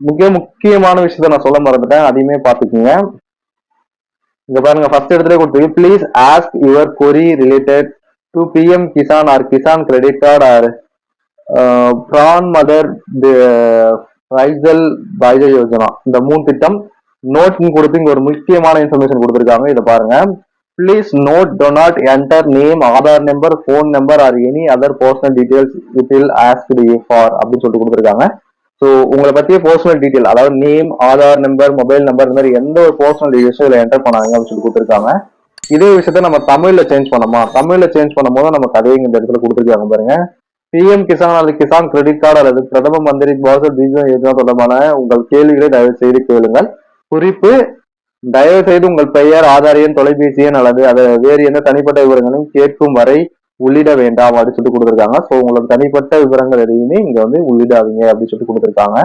மிக முக்கியமான விஷயத்த நான் சொல்ல மறந்துட்டேன். அதையுமே பாத்துக்கோங்க இங்க பாருங்க ஃபர்ஸ்ட் இடத்துல கொடுத்துருக்கு. Please ask your query related to PM Kisan or Kisan credit card or பிரான் மதர் ரைசல் பாய்ஜ யோஜனா இந்த மூணு திட்டம் நோட்னு கொடுத்து இங்க ஒரு முக்கியமான இன்ஃபர்மேஷன் கொடுத்துருக்காங்க. இதை பாருங்க. Please note do not enter name Aadhaar number phone number or any other personal details it will ask for அப்படின்னு சொல்லிட்டு கொடுத்துருக்காங்க. ஸோ உங்களை பத்திய பர்சனல் டீடைல் அதாவது name Aadhaar number mobile number இந்த மாதிரி எந்த ஒரு பர்சனல் டீடைல்ஸும் இதில் என்டர் பண்ணாங்க அப்படின்னு சொல்லி கொடுத்துருக்காங்க. இதே விஷயத்த நம்ம தமிழ்ல சேஞ்ச் பண்ணோமா தமிழ்ல சேஞ்ச் பண்ணும்போது நமக்கு அதே இந்த இடத்துல கொடுத்துருக்காங்க பாருங்க. பிஎம் கிசான் அல்லது கிசான் கிரெடிட் கார்டு அல்லது பிரதம மந்திரி பாசல் பீஜம் யோஜனா தொடர்பான உங்கள் கேள்விகளை தயவு செய்து கேளுங்கள். குறிப்பு தயவு செய்து உங்கள் பெயர் ஆதார் எண் தொலைபேசி எண் அல்லது அதை வேறு எந்த தனிப்பட்ட விவரங்களையும் கேட்கும் வரை உள்ளிட வேண்டாம் அப்படின்னு சொல்லிட்டு கொடுத்துருக்காங்க. ஸோ உங்களுக்கு தனிப்பட்ட விவரங்கள் எதையுமே இங்க வந்து உள்ளிடாதீங்க அப்படின்னு சொல்லிட்டு கொடுத்துருக்காங்க.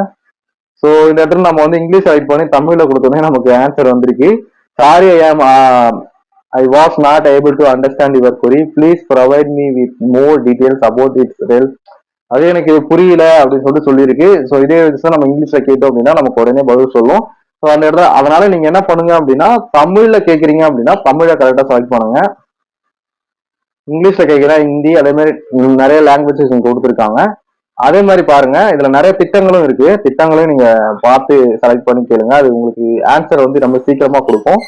ஸோ இந்த இடத்துல நம்ம வந்து இங்கிலீஷ் ரைட் பண்ணி தமிழ்ல கொடுத்தோன்னே நமக்கு ஆன்சர் வந்திருக்கு. Sorry I am I was not able to understand your query please provide me with more details about its ரெல் அது எனக்கு இது புரியல அப்படின்னு சொல்லிட்டு சொல்லியிருக்கு. ஸோ இதே விஷயம் நம்ம இங்கிலீஷ்ல கேட்டோம் அப்படின்னா நமக்கு உடனே பதில் சொல்லும். ஸோ அந்த இடத்துல அதனால நீங்க என்ன பண்ணுங்க அப்படின்னா தமிழ்ல கேட்குறீங்க அப்படின்னா தமிழை கரெக்டாக செலக்ட் பண்ணுங்க. இங்கிலீஷ்ல கேட்கிறா ஹிந்தி அதே மாதிரி நிறைய லாங்குவேஜஸ் இங்கே கொடுத்துருக்காங்க. அதே மாதிரி பாருங்க இதுல நிறைய திட்டங்களும் இருக்கு. திட்டங்களையும் நீங்க பார்த்து செலக்ட் பண்ணி கேளுங்க. அது உங்களுக்கு ஆன்சர் வந்து ரொம்ப சீக்கிரமா கொடுக்கும்